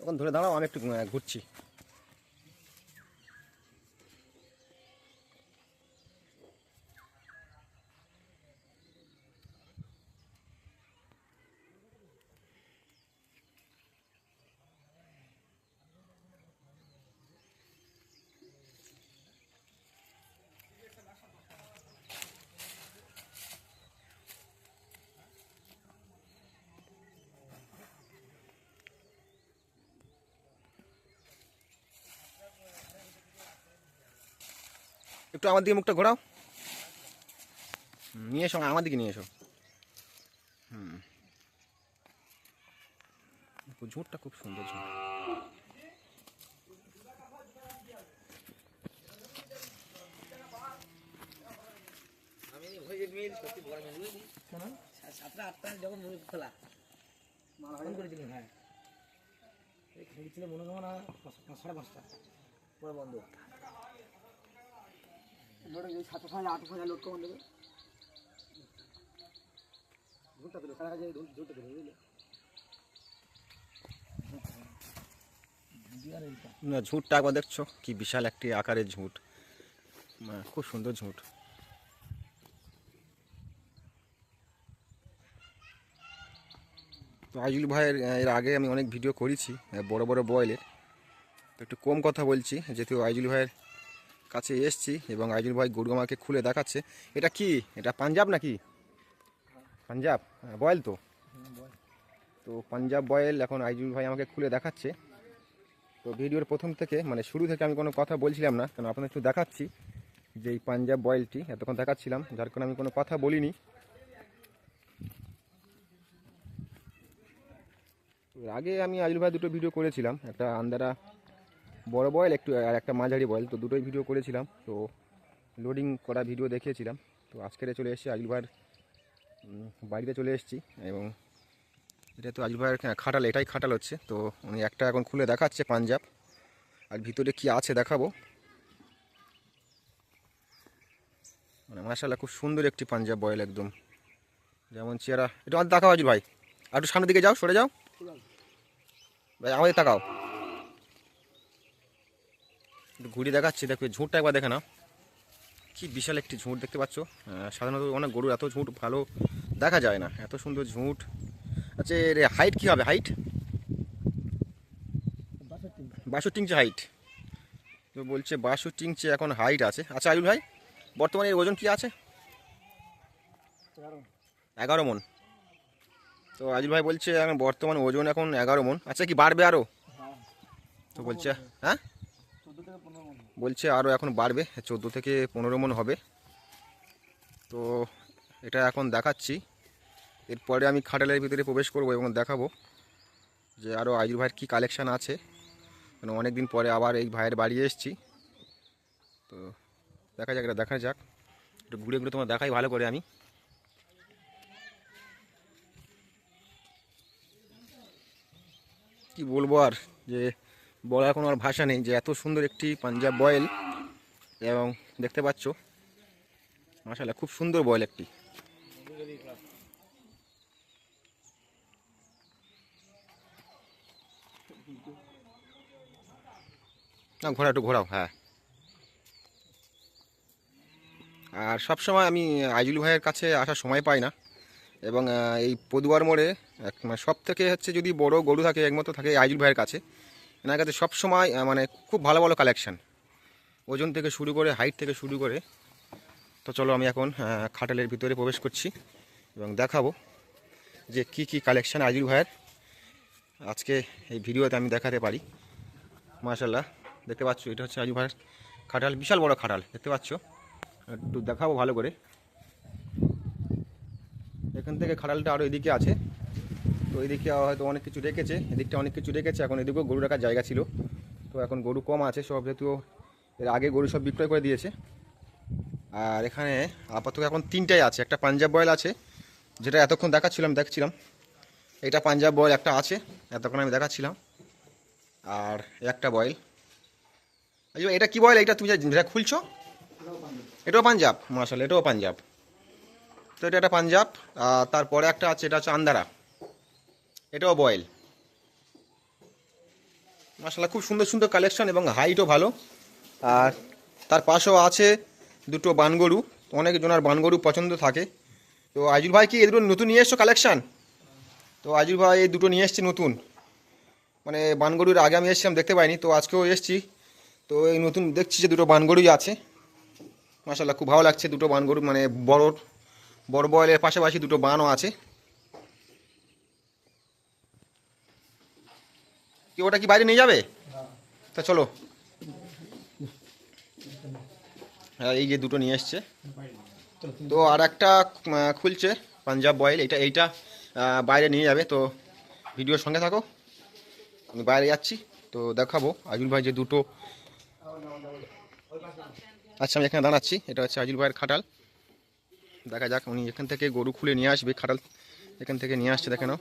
তখন ধরে দাঁড়াও আমি একটু আহ, ঘুরছি একটু আমার দিকে মুখটা ঘোরাও। নিয়ে এসো, আমার দিকে নিয়ে এসো। হুম। ঝুঁটটা খুব সুন্দর ঝুঁট। সাতটা আটটা যখন খোলা ফোন করেছিলেন সাড়ে পাঁচটা। পরে বন্ধ। না, ঝুঁটটা একবার দেখছ? কি বিশাল একটি আকারের ঝুঁট। খুব সুন্দর ঝুঁট। তো আইজুল ভাইয়ের এর আগে আমি অনেক ভিডিও করেছি বড় বড় বয়েলের তো একটু কম কথা বলছি, যেহেতু আইজুল ভাইয়ের কাছে এসছি এবং আইজুল ভাই গরু আমাকে খুলে দেখাচ্ছে। এটা কি? এটা পাঞ্জাব নাকি? পাঞ্জাব? হ্যাঁ, বয়েল তো। তো পাঞ্জাব বয়েল এখন আইজুল ভাই আমাকে খুলে দেখাচ্ছে। তো ভিডিওর প্রথম থেকে মানে শুরু থেকে আমি কোনো কথা বলছিলাম না কারণ আপনাদের একটু দেখাচ্ছি যে এই পাঞ্জাব বয়েলটি। এতক্ষণ দেখাচ্ছিলাম যার কারণে আমি কোনো কথা বলিনি। আগে আমি আজুল ভাই দুটো ভিডিও করেছিলাম একটা আন্দারা বড় বয়েল, একটু, আর একটা মাঝারি বয়েল, তো দুটোই ভিডিও করেছিলাম, তো লোডিং করা ভিডিও দেখিয়েছিলাম, তো আজকেরে চলে এসেছি ভাইয়ের বাড়িতে চলে এসেছি, এবং এটা তো আজুল ভাইয়ের খাটাল, এটাই খাটাল হচ্ছে, তো উনি একটা এখন খুলে দেখাচ্ছে পাঞ্জাব, আর ভিতরে কি আছে দেখাবো। মানে মার্শাল্লাহ খুব সুন্দর একটি পাঞ্জাব বয়েল একদম। যেমন চেহারা আমাদের দেখাও আজুল ভাই আর একটু সামনের দিকে যাও, সরে যাও। ভাই, আমাদের তাকাও। একটু ঘুরিয়ে দেখাচ্ছি। দেখো ঝুঁটটা একবার দেখে না কি বিশাল একটি ঝুঁট দেখতে পাচ্ছ। সাধারণত অনেক গরুর এত ঝুঁট ভালো দেখা যায় না। এত সুন্দর ঝুঁট। আচ্ছা এর হাইট কী হবে? হাইট বাষট্টি ইঞ্চি হাইট তো বলছে বাষট্টি ইঞ্চি এখন হাইট আছে। আচ্ছা আয়ুল ভাই, বর্তমানে এর ওজন কি আছে? এগারো মন। তো আজুল ভাই বলছে এখন বর্তমান ওজন এখন এগারো মন। আচ্ছা কি বাড়বে আরও তো বলছে হ্যাঁ চোদ্দ থেকে পনেরো মন বলছে আরও এখন বাড়বে, চোদ্দ থেকে পনেরো মন হবে। তো এটা এখন দেখাচ্ছি। এরপরে আমি খাটালের ভিতরে প্রবেশ করব এবং দেখাবো যে আরও আইজুর ভাইয়ের কী কালেকশান আছে। মানে অনেক দিন পরে আবার এই ভাইয়ের বাড়ি এসেছি। তো দেখা যাক, এটা দেখা যাক। একটু ঘুরে ঘুরে তোমার দেখাই ভালো করে আমি। কি বলব আর যে বলার কোনো আর ভাষা নেই যে এত সুন্দর একটি পাঞ্জাব বয়েল এবং দেখতে পাচ্ছ মাসাল্লাহ খুব সুন্দর বয়েল একটি। না ঘোরা একটু, ঘোরাও হ্যাঁ। আর সব সময় আমি আইজুল ভাইয়ের কাছে আসার সময় পাই না এবং এই পদুয়ার মোড়ে এক মানে সব থেকে হচ্ছে যদি বড় গরু থাকে, একমাত্র থাকে আইজুল ভাইয়ের কাছে। এনার কাছে সব সময় মানে খুব ভালো ভালো কালেকশান ওজন থেকে শুরু করে হাইট থেকে শুরু করে। তো চলো আমি এখন খাটালের ভিতরে প্রবেশ করছি এবং দেখাবো যে কি কি কালেকশান আইজুল ভাইয়ের। আজকে এই ভিডিওতে আমি দেখাতে পারি। মাশাল্লাহ দেখতে পাচ্ছ, এটা হচ্ছে আইজুল ভাইয়ের খাটাল, বিশাল বড় খাটাল, দেখতে পাচ্ছ? একটু দেখাবো ভালো করে। এখান থেকে খাটালটা আরও এদিকে আছে। এদিকে হয়তো অনেক কিছু রেখেছে, এদিকটা অনেক কিছু রেখেছে, এখন এদিকেও গরু রাখার জায়গা ছিল। তো এখন গরু কম আছে, সব যেহেতু এর আগে গরু সব বিক্রয় করে দিয়েছে। আর এখানে আপাতত এখন তিনটাই আছে, একটা পাঞ্জাব বয়েল আছে, যেটা এতক্ষণ দেখাচ্ছিলাম, দেখছিলাম। এটা পাঞ্জাব বয়েল, একটা আছে, এতক্ষণ আমি দেখাচ্ছিলাম। আর একটা বয়েল। এটা কি বল এটা তুমি যেটা খুলছো? এটাও পাঞ্জাব। মার্শাল এটাও পাঞ্জাব। তো এটা একটা পাঞ্জাব তারপরে একটা আছে, এটা হচ্ছে আন্দারা এটাও বয়েল মার্শাল্লাহ খুব সুন্দর সুন্দর কালেকশন এবং হাইটও ভালো। আর তার পাশেও আছে দুটো বানগরু, অনেক জনের বানগরু পছন্দ থাকে। তো আইজুল ভাই কি এই দুটো নতুন নিয়ে এসছো কালেকশান তো আইজুল ভাই এই দুটো নিয়ে এসছে নতুন। মানে বানগরুর আগে আমি এসেছিলাম, দেখতে পাইনি, তো আজকেও এসছি। তো এই নতুন দেখছি যে দুটো বানগরুই আছে। মাসাল্লাহ খুব ভালো লাগছে, দুটো বানগরু মানে বড় বড় বয়েলের পাশাপাশি দুটো বানও আছে। কি ওটা কি বাইরে নিয়ে যাবে? তা চলো। হ্যাঁ এই যে দুটো নিয়ে এসছে। তো আর একটা খুলছে পাঞ্জাব বয়েল। এটা, এইটা বাইরে নিয়ে যাবে। তো ভিডিওর সঙ্গে থাকো। আমি বাইরে যাচ্ছি। তো দেখাবো আজুল ভাই যে দুটো। আচ্ছা আমি এখানে দাঁড়াচ্ছি। এটা হচ্ছে আজুল ভাইয়ের খাটাল। দেখা যাক, উনি এখান থেকে গরু খুলে নিয়ে আসবে, খাটাল এখান থেকে নিয়ে আসছে, দেখে নাও।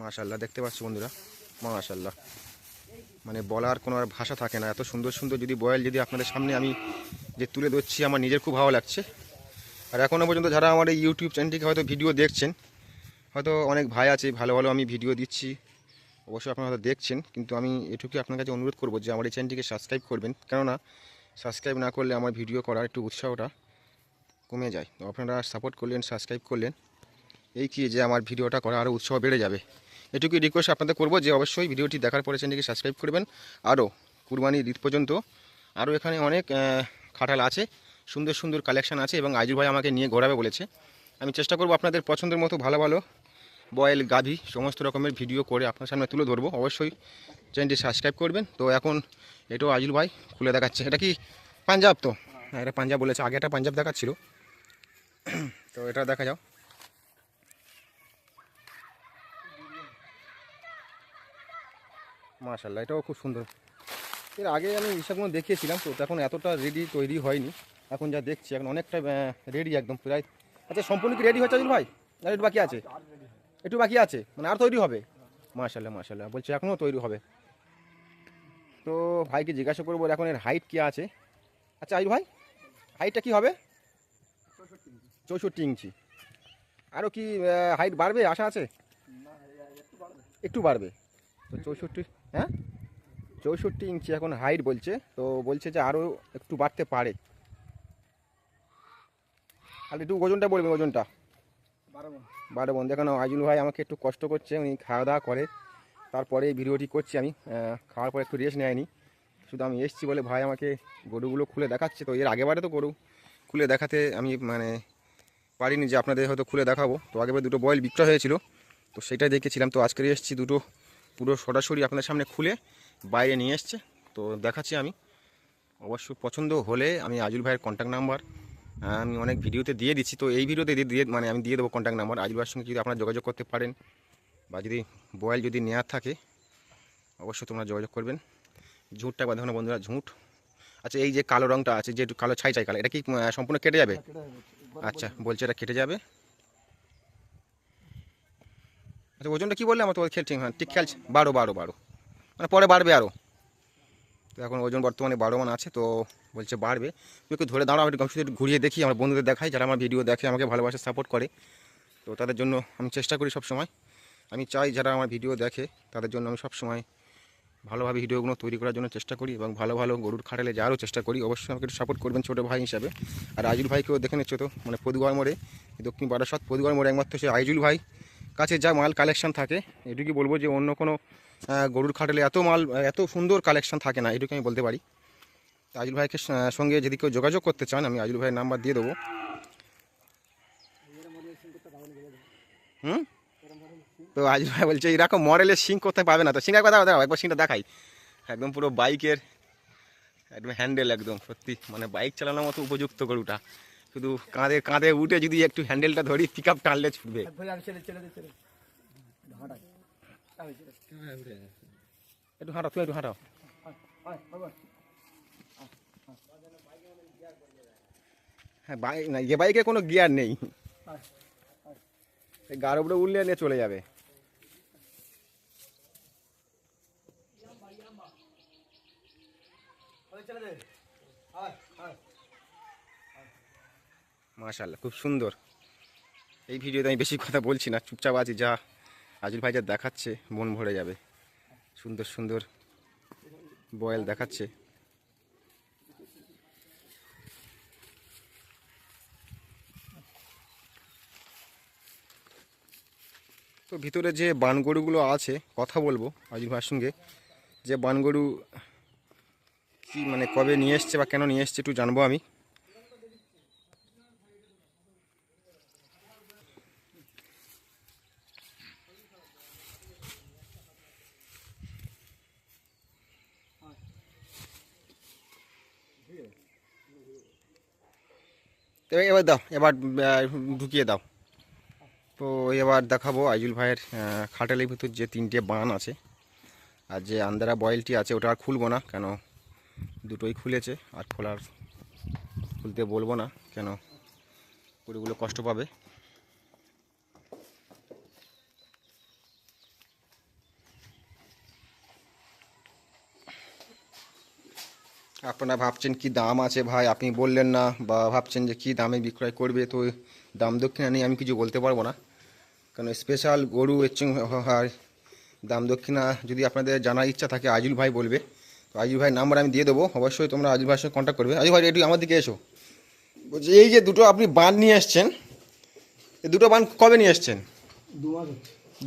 মাশাল্লাহ দেখতে পাচ্ছি বন্ধুরা? মাশাল্লাহ মানে বলার কোনো আর ভাষা থাকে না। এত সুন্দর সুন্দর যদি বয়েল যদি আপনাদের সামনে আমি যে তুলে ধরছি, আমার নিজের খুব ভালো লাগছে। আর এখনও পর্যন্ত যারা আমার এই ইউটিউব চ্যানেলটিকে হয়তো ভিডিও দেখছেন, হয়তো অনেক ভাই আছে, ভালো ভালো আমি ভিডিও দিচ্ছি, অবশ্যই আপনারা হয়তো দেখছেন, কিন্তু আমি এটুকুই আপনার কাছে অনুরোধ করব যে আমার এই চ্যানেলটিকে সাবস্ক্রাইব করবেন। কেননা সাবস্ক্রাইব না করলে আমার ভিডিও করার একটু উৎসাহটা কমে যায়। আপনারা সাপোর্ট করলেন সাবস্ক্রাইব করলেন। এই কি যে আমার ভিডিওটা করা আরও উৎসাহ বেড়ে যাবে। এটুকুই রিকোয়েস্ট আপনাদের করব যে অবশ্যই ভিডিওটি দেখার পরে চ্যানেলটিকে সাবস্ক্রাইব করবেন। আরও কুরবানির ঈদ পর্যন্ত আরও এখানে অনেক খাটাল আছে, সুন্দর সুন্দর কালেকশন আছে এবং আইজুল ভাই আমাকে নিয়ে ঘোরাবে বলেছে। আমি চেষ্টা করব আপনাদের পছন্দের মতো ভালো ভালো বয়েল, গাভি সমস্ত রকমের ভিডিও করে আপনার সামনে তুলে ধরবো। অবশ্যই চ্যানেলটি সাবস্ক্রাইব করবেন। তো এখন এটাও আজুল ভাই খুলে দেখাচ্ছে। এটা কি পাঞ্জাব তো? হ্যাঁ এটা পাঞ্জাব বলেছে। আগে একটা পাঞ্জাব দেখাচ্ছিল। তো এটা দেখা যাও। মাশাল্লাহ এটাও খুব সুন্দর। এর আগে আমি হিসাবগুলো দেখিয়েছিলাম, তো এখন এতটা রেডি তৈরি হয়নি। এখন যা দেখছি, এখন অনেকটা রেডি একদম প্রায়। আচ্ছা সম্পূর্ণ কি রেডি আজুল ভাই? আর একটু বাকি আছে? একটু বাকি আছে? মানে আর তৈরি হবে? মাশাল্লাহ মাশাল্লাহ বলছি এখনও তৈরি হবে। তো ভাইকে জিজ্ঞাসা করব, এখন এর হাইট কী আছে? আচ্ছা আইল ভাই হাইটটা কি হবে? চৌষট্টি ইঞ্চি। আরও কি হাইট বাড়বে? আশা আছে? একটু বাড়বে। তো চৌষট্টি হ্যাঁ? চৌষট্টি ইঞ্চি এখন হাইট বলছে তো বলছে যে আরও একটু বাড়তে পারে। আর একটু ওজনটা বলবে ওজনটা। বারো বোন দেখো আইজুল ভাই আমাকে একটু কষ্ট করছে উনি খাওয়া দাওয়া করে। তারপরে এই ভিডিওটি করছি আমি খাওয়ার পরে একটু রেস্ট নেয়নি। শুধু আমি এসেছি বলে ভাই আমাকে গরুগুলো খুলে দেখাচ্ছে তো এর আগেবারে তো গরু খুলে দেখাতে আমি মানে পারিনি যে আপনাদের হয়তো খুলে দেখাবো। তো আগেবার দুটো বয়েল বিক্রয় হয়েছিল তো সেটাই দেখেছিলাম। তো আজকে এসেছি দুটো পুরো সরাসরি আপনাদের সামনে খুলে বাইরে নিয়ে এসছে। তো দেখাচ্ছি আমি। অবশ্য পছন্দ হলে আমি আজুল ভাইয়ের কন্ট্যাক্ট নাম্বার আমি অনেক ভিডিওতে দিয়ে দিচ্ছি। তো এই ভিডিওতে দিয়ে মানে আমি দিয়ে দেবো কন্ট্যাক্ট নাম্বার আজুল ভাইয়ের সঙ্গে যদি আপনারা যোগাযোগ করতে পারেন বা যদি বয়েল যদি নেওয়ার থাকে অবশ্যই তোমরা যোগাযোগ করবেন। ঝুঁটটা দেখো না বন্ধুরা ঝুঁট। আচ্ছা এই যে কালো রঙটা আছে যে কালো ছাই ছাই কালো এটা কি সম্পূর্ণ কেটে যাবে। আচ্ছা বলছে এটা কেটে যাবে। আচ্ছা ওজনটা কি বললে? আমার তো খেল হ্যাঁ ঠিক খেলছে। বারো বারো বারো। মানে পরে বাড়বে আরও তো এখন ওজন বর্তমানে বারো মান আছে, তো বলছে বাড়বে। তুমি একটু ধরে দাঁড়াও আমি একটু ঘুরিয়ে দেখি, আমার বন্ধুদের দেখাই, যারা আমার ভিডিও দেখে, আমাকে ভালোবাসে সাপোর্ট করে। তো তাদের জন্য আমি চেষ্টা করি সব সময় আমি চাই যারা আমার ভিডিও দেখে, তাদের জন্য আমি সব সময় ভালোভাবে ভিডিওগুলো তৈরি করার জন্য চেষ্টা করি এবং ভালো ভালো গরুর খাটালে যাওয়ারও চেষ্টা করি, অবশ্যই আমাকে একটু সাপোর্ট করবেন ছোটো ভাই হিসাবে। আর আইজুল ভাইকেও দেখে নিচ্ছ তো মানে পদুয়ার মোড়ে, দক্ষিণ বারাসত পদুয়ার মোড়ে একমাত্র সে আইজুল ভাই। কাছে যা মাল কালেকশন থাকে, এটুকুই বলব যে অন্য কোনো গরুর খাটালে এত মাল এত সুন্দর কালেকশন থাকে না এটুকু আমি বলতে পারি। আজুল ভাইকে সঙ্গে যদি কেউ যোগাযোগ করতে চান, আমি আজুল ভাইয়ের নাম্বার দিয়ে দেবো। হুম? তো আজুল ভাই বলছে, এরকম মডেলের সিং কোথায় পাবে না? তো সিঙ্গার কথা দাও একবার সিংটা দেখাই। একদম পুরো বাইকের একদম হ্যান্ডেল একদম, সত্যি মানে বাইক চালানোর মতো উপযুক্ত গরুটা। শুধু কাঁধে কাঁধে উঠে যদি একটু হ্যান্ডেলটা ধরি পিক আপ টানলে ছুটবে। একটু হাঁটাও তুমি একটু হাঁটাও। হ্যাঁ বাইক না এ বাইকে কোনো গিয়ার নেই। এই গাড় উপরে উঠলে নিয়ে চলে যাবে। মাশাল্লাহ খুব সুন্দর। এই ভিডিওতে আমি বেশি কথা বলছি না, চুপচাপ আছি, যা আজুল ভাই যা দেখাচ্ছে, মন ভরে যাবে। সুন্দর সুন্দর বয়েল দেখাচ্ছে। তো ভিতরে যে বানগরুগুলো আছে, কথা বলব আজুল ভাইয়ের সঙ্গে। যে বানগরু কি মানে কবে নিয়ে এসছে বা কেন নিয়ে এসছে একটু জানব আমি। এবার দাও, এবার ঢুকিয়ে দাও। তো এবার দেখাবো আইজুল ভাইয়ের খাটালের ভিতর যে তিনটে বান আছে আর যে আন্দারা বয়েলটি আছে ওটা আর খুলবো না, কেন দুটোই খুলেছে, আর খোলার খুলতে বলব না, কেন পুরোগুলো কষ্ট পাবে। আপনারা ভাবছেন কি দাম আছে ভাই? আপনি বললেন না বা ভাবছেন যে কি দামে বিক্রয় করবে তো দাম দক্ষিণা নিয়ে আমি কিছু বলতে পারব না। কারণ স্পেশাল গরু এর সঙ্গে হয় দাম দক্ষিণা যদি আপনাদের জানার ইচ্ছা থাকে আজুল ভাই বলবে। তো আজুল ভাই নাম্বার আমি দিয়ে দেবো অবশ্যই তোমরা আজুল ভাইয়ের সঙ্গে কন্ট্যাক্ট করবে। আজুল ভাই একটু আমার দিকে এসো। বলছি এই যে দুটো আপনি বান নিয়ে এসছেন এই দুটো বান কবে নিয়ে এসছেন?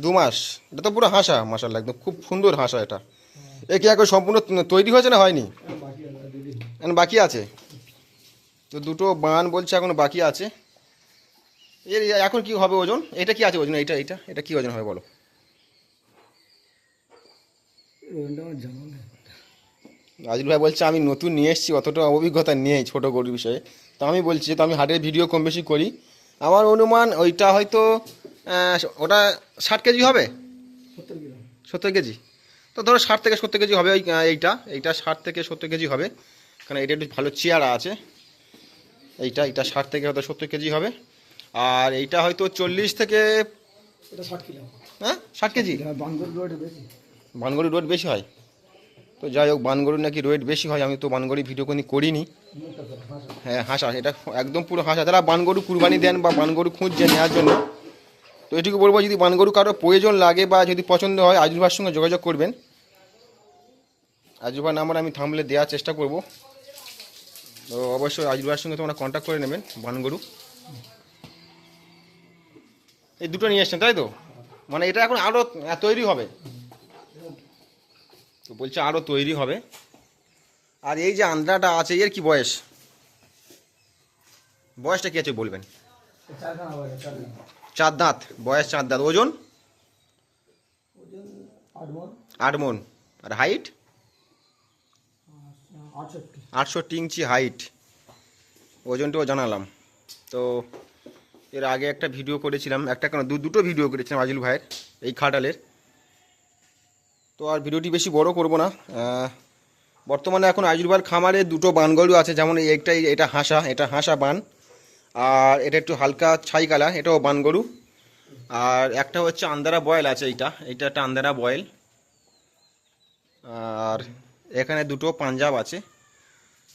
দু মাস? এটা তো পুরো হাসা মাসাল্লাহ একদম খুব সুন্দর হাসা এটা। এ কি এখন সম্পূর্ণ তৈরি হয়েছে না হয়নি? এখন বাকি আছে। তো দুটো বান বলছে, এখন বাকি আছে। এর এখন কি হবে ওজন? এটা কি আছে ওজন? এটা এটা এটা কি ওজন হবে বলো? আজিল ভাই বলছে, আমি নতুন নিয়ে এসেছি, অতটা অভিজ্ঞতা নেই ছোটো গরুর বিষয়ে। তো আমি বলছি তো আমি হাটের ভিডিও কম বেশি করি। আমার অনুমান ওইটা হয়তো ওটা ষাট কেজি হবে? সত্তর কেজি। তো ধরো ষাট থেকে সত্তর কেজি হবে ওই এইটা। এইটা ষাট থেকে সত্তর কেজি হবে। কারণ এটা একটু ভালো চেয়ারা আছে। এইটা এটা ষাট থেকে হয়তো সত্তর কেজি হবে। আর এইটা হয়তো চল্লিশ থেকে এটা ষাট কিলো। হ্যাঁ? ষাট কেজি? বাঙ্গর রোড বেশি। হয়? তো যাই হোক বানগড়ির নাকি ওয়েট বেশি হয় আমি তো বানগড়ি ভিডিও কোনো করিনি। হ্যাঁ হাঁসা এটা একদম পুরো হাঁসা। যারা বানগরু কুরবানি দেন বা বানগরু খুঁজছেন নেওয়ার জন্য তো এটুকু বলব যদি বানগরু কারও প্রয়োজন লাগে বা যদি পছন্দ হয় আজুল ভাইয়ের সঙ্গে যোগাযোগ করবেন। আজুল ভাই নাম্বার আমি থামলে দেওয়ার চেষ্টা করব। তো অবশ্যই আজুল ভাইয়ের সঙ্গে তোমরা কন্ট্যাক্ট করে নেবেন বানগরু এই দুটো নিয়ে এসছেন তাই তো? মানে এটা এখন আরও তৈরি হবে। তো বলছে আরও তৈরি হবে। আর এই যে আন্দ্রাটা আছে এর কি বয়স? বয়সটা কি আছে বলবেন? চার দাঁত বয়স চার দাঁত। ওজন? আট মন। আর হাইট আটষট্টি ইঞ্চি হাইট ওজনটাও জানালাম। তো এর আগে একটা ভিডিও করেছিলাম, একটা কেন দুটো ভিডিও করেছিলাম আজিল ভাইয়ের, এই খাটালের। তো আর ভিডিওটি বেশি বড় করব না। বর্তমানে এখন আজিল ভাইয়ের খামারে দুটো বানগরু আছে, যেমন এই একটা, এটা হাসা এটা হাসা বান। আর এটা একটু হালকা ছাই কালার, এটাও বানগরু। আর একটা হচ্ছে আন্দারা বয়েল আছে এইটা এইটা একটা আন্দারা বয়েল। আর এখানে দুটো পাঞ্জাব আছে।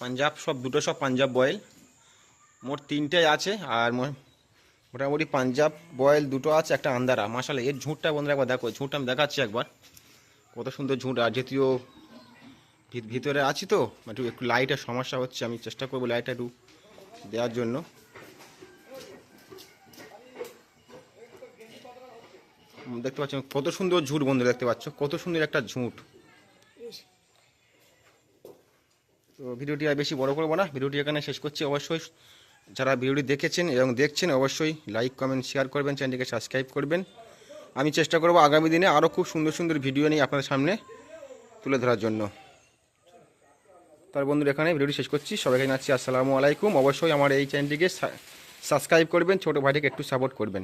পাঞ্জাব সব, দুটো সব পাঞ্জাব বয়েল। মোট তিনটে আছে আর মোটামুটি পাঞ্জাব বয়েল দুটো আছে, একটা আন্দারা। মাসালে এর ঝুঁটটা বন্ধুরা একবার দেখো ঝুঁটটা আমি দেখাচ্ছি একবার। কত সুন্দর ঝুঁট, আর যেহেতু ভিতরে আছি তো, একটু একটু লাইটের সমস্যা হচ্ছে, আমি চেষ্টা করব লাইটটা একটু দেওয়ার জন্য। দেখতে পাচ্ছ কত সুন্দর ঝুঁট বন্ধু দেখতে পাচ্ছ, কত সুন্দর একটা ঝুঁট। তো ভিডিওটি আর বেশি বড় করব না। ভিডিওটি এখানে শেষ করছি। অবশ্যই যারা ভিডিওটি দেখেছেন এবং দেখছেন, অবশ্যই লাইক কমেন্ট শেয়ার করবেন চ্যানেলটিকে সাবস্ক্রাইব করবেন। আমি চেষ্টা করব আগামী দিনে আরও খুব সুন্দর সুন্দর ভিডিও নিয়ে আপনাদের সামনে তুলে ধরার জন্য। তার বন্ধুরা, এখানে ভিডিওটি শেষ করছি। সবাইকে জানাচ্ছি আসসালামু আলাইকুম। অবশ্যই আমার এই চ্যানেলটিকে সাবস্ক্রাইব করবেন, ছোটো ভাইটিকে একটু সাপোর্ট করবেন।